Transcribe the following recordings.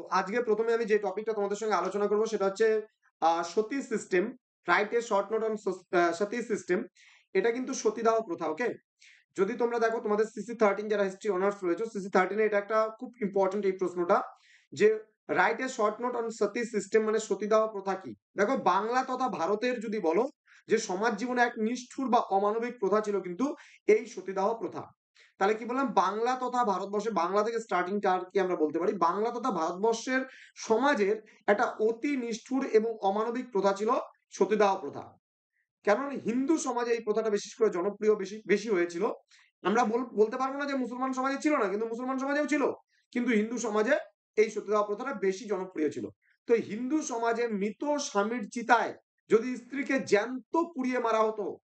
তো আজকে প্রথমে আমি যে টপিকটা তোমাদের সঙ্গে আলোচনা করব সেটা হচ্ছে sati system right a short note on sati system এটা কিন্তু সতীদাহ প্রথা ওকে যদি তোমরা দেখো তোমাদের সিসি থার্টিন যারা হিস্ট্রি অনার্স রয়েছে সিসি থার্টিনে এটা একটা খুব ইম্পর্টেন্ট এই প্রশ্নটা যে right a short note on sati system মানে সতীদাহ প্রথা কি? দেখো বাংলা তথা ভারতের যদি বলো যে সমাজ জীবনে এক নিষ্ঠুর বা অমানবিক প্রথা ছিল কিন্তু এই সতীদাহ প্রথা। তাহলে কি বললাম? বাংলা তথা ভারতবর্ষে বাংলা থেকে স্টার্টিংটা আর কি আমরা বলতে পারি? বাংলা তথা ভারতবর্ষের সমাজের একটা অতি নিষ্ঠুর এবং অমানবিক প্রথা ছিল সতীদাহ প্রথা। কেন হিন্দু সমাজে এই প্রথাটা বিশেষ করে জনপ্রিয় বেশি বেশি হয়েছিল। আমরা বল- বলতে পারব না যে মুসলমান সমাজে ছিল না, কিন্তু মুসলমান সমাজেও ছিল। কিন্তু হিন্দু সমাজে এই সতীদাহ প্রথাটা বেশি জনপ্রিয় ছিল। তো হিন্দু সমাজে মৃত স্বামীর চিতায় যদি স্ত্রীকে জ্যান্ত পুড়িয়ে মারা হতো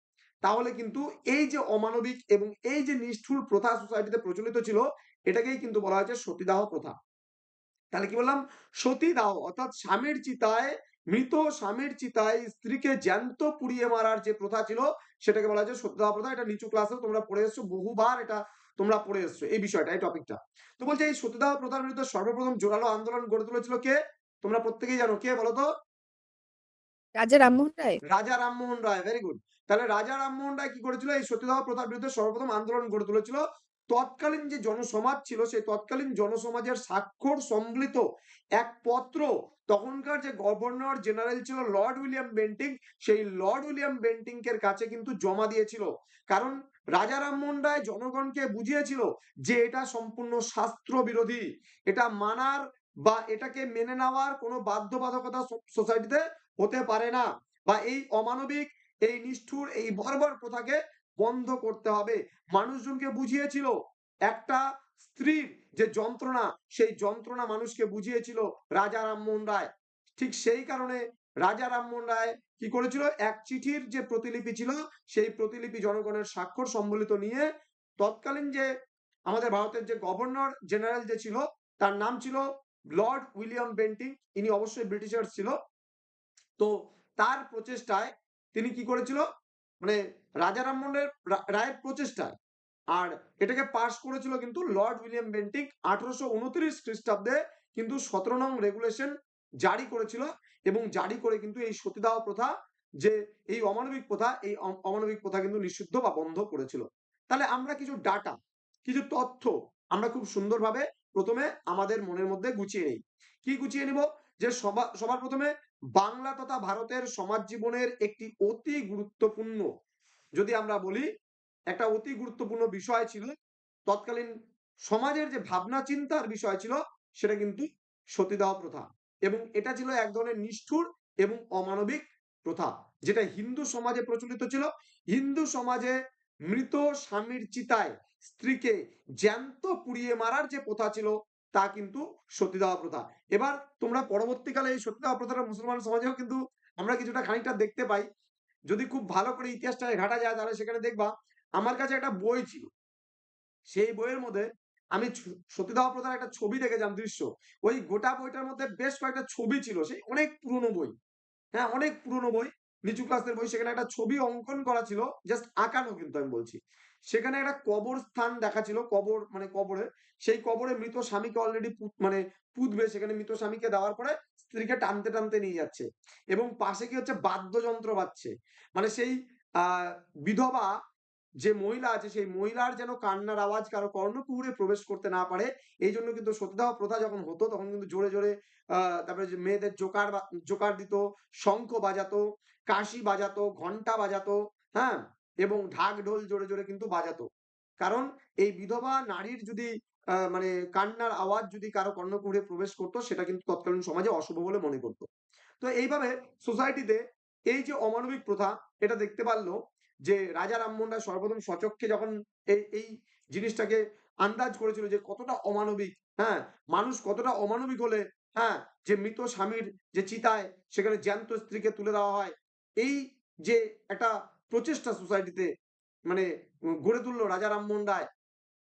তাহলে কিন্তু এই যে অমানবিক এবং এই যে নিষ্ঠুর প্রথা সোসাইটিতে প্রচলিত ছিল, এটাকেই কিন্তু বলা হয়েছে সতীদাহ প্রথা। তাহলে কি বললাম? সতীদাহ অর্থাৎ স্বামীর চিতায়, মৃত স্বামীর চিতায় স্ত্রীকে জ্যান্ত পুড়িয়ে মারার যে প্রথা ছিল, সেটাকে বলা হয়েছে সতীদাহ প্রথা। এটা নিচু ক্লাসেও তোমরা পড়ে এসছো, বহুবার এটা তোমরা পড়ে এসছো এই বিষয়টা, এই টপিকটা তো বলছে এই সতীদাহ প্রথার বিরুদ্ধে সর্বপ্রথম জোরালো আন্দোলন গড়ে তুলেছিল কে? তোমরা প্রত্যেকেই জানো, কে বলো তো রাজা রামমোহন রায়? রাজা রামমোহন রায় ভেরি গুড তাহলে রাজা রামমোহন রায় কি করেছিল? এই সতীদাহ প্রথার বিরুদ্ধে সর্বপ্রথম আন্দোলন গড়ে তুলেছিল। তৎকালীন যে জনসমাজ ছিল, সেই তৎকালীন জনসমাজের স্বাক্ষর সম্মিলিত এক পত্র তখনকার যে গভর্নর জেনারেল ছিল লর্ড উইলিয়াম বেন্টিং, সেই লর্ড উইলিয়াম বেন্টিং এর কাছে কিন্তু জমা দিয়েছিল। কারণ রাজা রামমোহন রায় জনগণকে বুঝিয়েছিল যে এটা সম্পূর্ণ শাস্ত্র বিরোধী এটা মানার বা এটাকে মেনে নেওয়ার কোনো বাধ্যবাধকতা সোসাইটিতে হতে পারে না বা এই অমানবিক, এই নিষ্ঠুর, এই বর্বর প্রথাকে বন্ধ করতে হবে। মানুষজনকে বুঝিয়েছিল একটা স্ত্রীর যে যন্ত্রণা, সেই যন্ত্রণা মানুষকে বুঝিয়েছিল রাজা রামমোহন রায়। ঠিক সেই কারণে রাজা রামমোহন রায় কি করেছিল? এক চিঠির যে প্রতিলিপি ছিল, সেই প্রতিলিপি জনগণের স্বাক্ষর সম্বলিত নিয়ে তৎকালীন যে আমাদের ভারতের যে গভর্নর জেনারেল যে ছিল, তার নাম ছিল লর্ড উইলিয়াম বেন্টিং। ইনি অবশ্যই ব্রিটিশার ছিল। তো তার প্রচেষ্টায় তিনি কি করেছিল? মানে রাজা রামমোহনের রায়ের প্রচেষ্টায়। আর এটাকে পাশ করেছিল কিন্তু লর্ড উইলিয়াম বেন্টিক আঠারোশো উনত্রিশ খ্রিস্টাব্দে কিন্তু সতেরো নং রেগুলেশন জারি করেছিল এবং জারি করে কিন্তু এই সতীদাহ প্রথা যে এই অমানবিক প্রথা, এই অমানবিক প্রথা কিন্তু নিষিদ্ধ বা বন্ধ করেছিল। তাহলে আমরা কিছু ডাটা কিছু তথ্য আমরা খুব সুন্দরভাবে প্রথমে আমাদের মনের মধ্যে গুছিয়ে নিই। কি গুছিয়ে নিব? যে সবা সবার প্রথমে বাংলা তথা ভারতের সমাজ জীবনের একটি অতি গুরুত্বপূর্ণ, যদি আমরা বলি, একটা অতি গুরুত্বপূর্ণ বিষয় ছিল, তৎকালীন সমাজের যে ভাবনা চিন্তার বিষয় ছিল, সেটা কিন্তু সতীদাহ প্রথা এবং এটা ছিল এক ধরনের নিষ্ঠুর এবং অমানবিক প্রথা, যেটা হিন্দু সমাজে প্রচলিত ছিল। হিন্দু সমাজে মৃত স্বামীর চিতায় স্ত্রীকে জ্যান্ত পুড়িয়ে মারার যে প্রথা ছিল তা কিন্তু সতীদাহ প্রথা। এবার তোমরা পরবর্তীকালে এই সতীদাহ প্রথাটা মুসলমান সমাজেও কিন্তু আমরা কিছুটা খানিকটা দেখতে পাই। যদি খুব ভালো করে ইতিহাসটা ঘাটা যায়, তাহলে সেখানে দেখবা আমার কাছে একটা বই ছিল। সেই বইয়ের মধ্যে আমি সতীদাহ প্রথার একটা ছবি দেখেছিলাম দৃশ্য। ওই গোটা বইটার মধ্যে বেশ কয়েকটা ছবি ছিল, সেই অনেক পুরনো বই। হ্যাঁ অনেক পুরনো বই। নিচু ক্লাসের বই। সেখানে একটা ছবি অঙ্কন করা ছিল জাস্ট আঁকানো কিন্তু আমি বলছি। সেখানে একটা কবর স্থান দেখা ছিল, কবর মানে কবরে। সেই কবরে মৃত স্বামীকে অলরেডি মানে পুঁতবে। সেখানে মৃত স্বামীকে দেওয়ার পরে স্ত্রীকে টানতে টানতে নিয়ে যাচ্ছে এবং পাশে কি হচ্ছে? বাদ্যযন্ত্র বাজছে। মানে সেই বিধবা যে মহিলা আছে, সেই মহিলার যেন কান্নার আওয়াজ কারও কর্ণকুহুরে প্রবেশ করতে না পারে, এই জন্য কিন্তু সতীদাহ প্রথা যখন হতো, তখন কিন্তু জোরে জোরে তারপরে যে মেয়েদের জোকার জোকার দিত, শঙ্খ বাজাতো, কাশি বাজাতো ঘণ্টা বাজাতো হ্যাঁ? এবং ঢাক ঢোল জোরে জোরে কিন্তু বাজাতো। কারণ এই বিধবা নারীর যদি মানে কান্নার আওয়াজ যদি কারও কর্ণকুহুরে প্রবেশ করতো, সেটা কিন্তু তৎকালীন সমাজে অশুভ বলে মনে করতো। তো এইভাবে সোসাইটিতে এই যে অমানবিক প্রথা, এটা দেখতে পারল যে রাজা রামমোহন রায় সর্বপ্রথম সচক্ষে যখন এই এই জিনিসটাকে আন্দাজ করেছিল যে কতটা অমানবিক হ্যাঁ মানুষ কতটা অমানবিক হলে হ্যাঁ যে মৃত স্বামীর যে চিতায় সেখানে জ্যান্ত স্ত্রীকে তুলে দেওয়া হয়, এই যে একটা প্রচেষ্টা সোসাইটিতে মানে গড়ে তুললো রাজা রামমোহন রায়।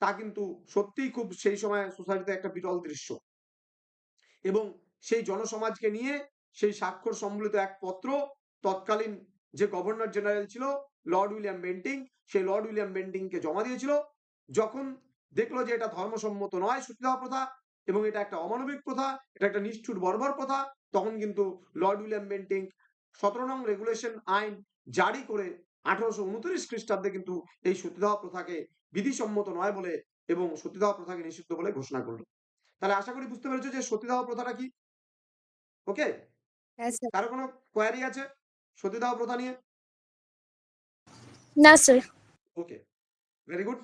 তা কিন্তু সত্যিই খুব সেই সময় সোসাইটিতে একটা বিরল দৃশ্য। এবং সেই জনসমাজকে নিয়ে সেই স্বাক্ষর সম্বলিত এক পত্র তৎকালীন যে গভর্নর জেনারেল ছিল লর্ড উইলিয়াম বেন্টিং সেই লর্ড উইলিয়াম বেন্টিংকে জমা দিয়েছিল। যখন দেখল যে এটা ধর্মসম্মত নয় সতীদাহ প্রথা এবং এটা একটা অমানবিক প্রথা, এটা একটা নিষ্ঠুর বর্বর প্রথা, তখন কিন্তু লর্ড উইলিয়াম বেন্টিং সতেরো নং রেগুলেশন আইন জারি করে আঠারোশো উনত্রিশ খ্রিস্টাব্দে কিন্তু এই সতীদাহ প্রথাকে বিধিসম্মত নয় বলে এবং সতীদাহ প্রথাকে নিষিদ্ধ বলে ঘোষণা করল। তাহলে আশা করি বুঝতে পেরেছ যে সতীদাহ প্রথাটা কি? ওকে? কারও কোনো কোয়ারি আছে সতীদাহ প্রথা নিয়ে? না স্যার ওকে ভেরি গুড